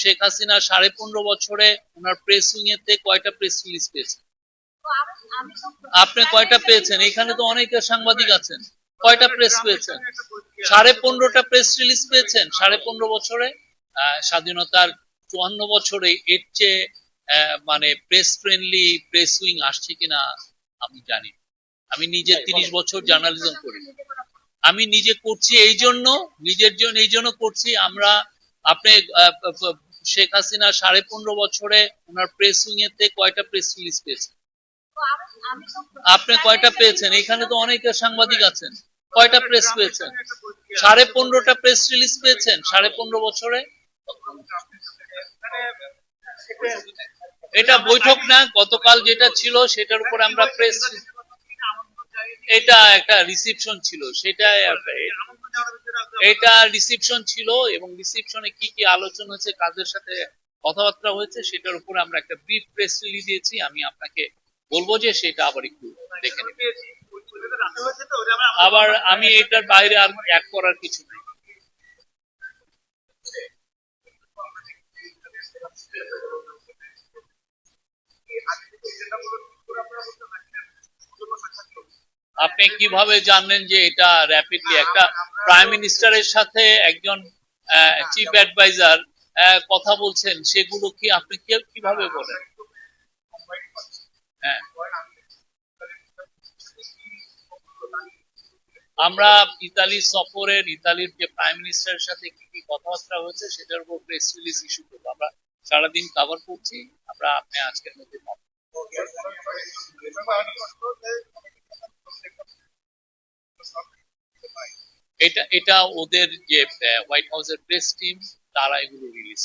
শেখ হাসিনা সাড়ে পনেরো বছরে ওনার প্রেস উইং এতে কয়টা প্রেস রিলিজ পেয়েছেন? আপনি কয়টা পেয়েছেন? এখানে তো অনেক সাংবাদিক আছেন। কয়টা প্রেস পেয়েছেন? সাড়ে পনেরোটা প্রেস রিলিজ পেয়েছেন সাড়ে পনেরো বছরে? স্বাধীনতার চুয়ান্ন বছরে এর চেয়ে মানে প্রেস ফ্রেন্ডলি প্রেস উইং আসছে কিনা আমি জানি আমি নিজে তিরিশ বছর জার্নালিজম করি। আমি নিজে করছি এই জন্য, নিজের জন্য এই জন্য করছি। আমরা আপনি শেখ হাসিনা সাড়ে পনেরো বছরে ওনার প্রেস উইং এতে কয়টা প্রেস রিলিজ পেয়েছেন? আপনি কয়টা পেয়েছেন? এখানে তো অনেক সাংবাদিক আছেন। কয়টা প্রেস পেয়েছেন? সাড়ে পনেরোটা প্রেস রিলিজ পেয়েছেন সাড়ে পনেরো বছরে? এটা বৈঠক না, গতকাল যেটা ছিল সেটার উপর আমরা প্রেস এটা একটা রিসিপশন ছিল সেটা এটা রিসিপশন ছিল এবং রিসিপশনে কি কি আলোচনা হয়েছে, কাদের সাথে কথাবার্তা হয়েছে, সেটার উপর আমরা একটা ব্রিফ প্রেস রিলিজ দিয়েছি। আমি আপনাকে বলব যে সেটা আবার একটু দেখে আবার আমি এটার বাইরে আর এক করার কিছু নেই। আপনি কীভাবে জানলেন যে এটা র্যাপিডলি একটা প্রাইম মিনিস্টারের সাথে একজন চিফ অ্যাডভাইজার কথা বলছেন, সেগুলো কি আপনি কীভাবে বলেন? হ্যাঁ। আমরা ইতালি সফরের, ইতালির যে প্রাইম মিনিস্টারের সাথে কি কি কথাবার্তা হয়েছে, সেটার উপর প্রেস রিলিজ ইস্যু করব। আমরা সারাদিন কভার করছি, আমরা আপনি আজকের মধ্যে এটা এটা ওদের যে হোয়াইট হাউসের প্রেস টিম তারা এগুলো রিলিজ